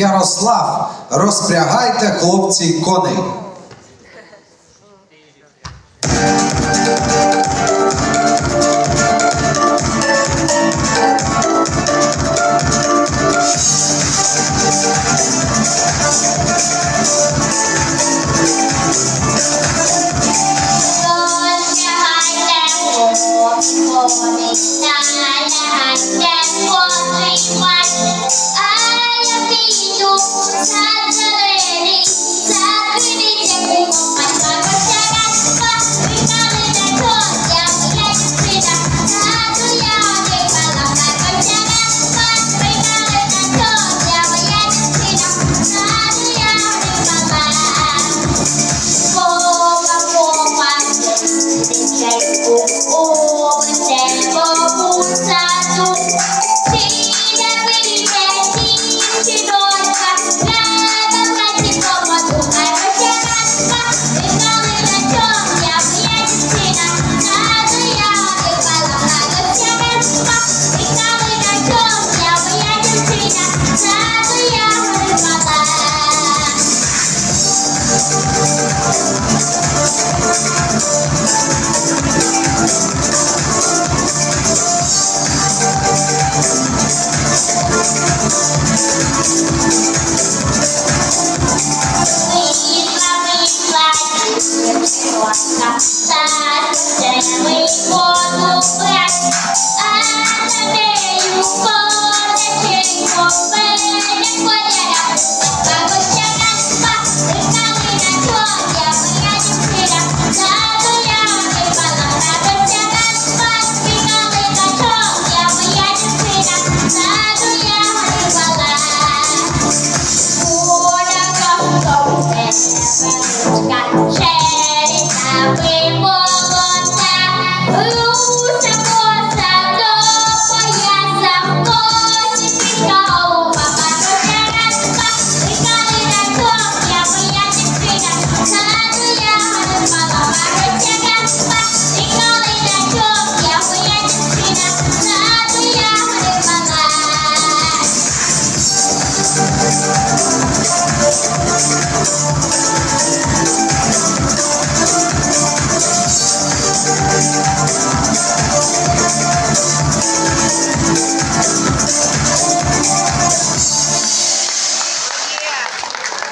Ярослав. Розпрягайте, хлопці, коней. That's дочка, та ми подуби, а на нею потеченько веде.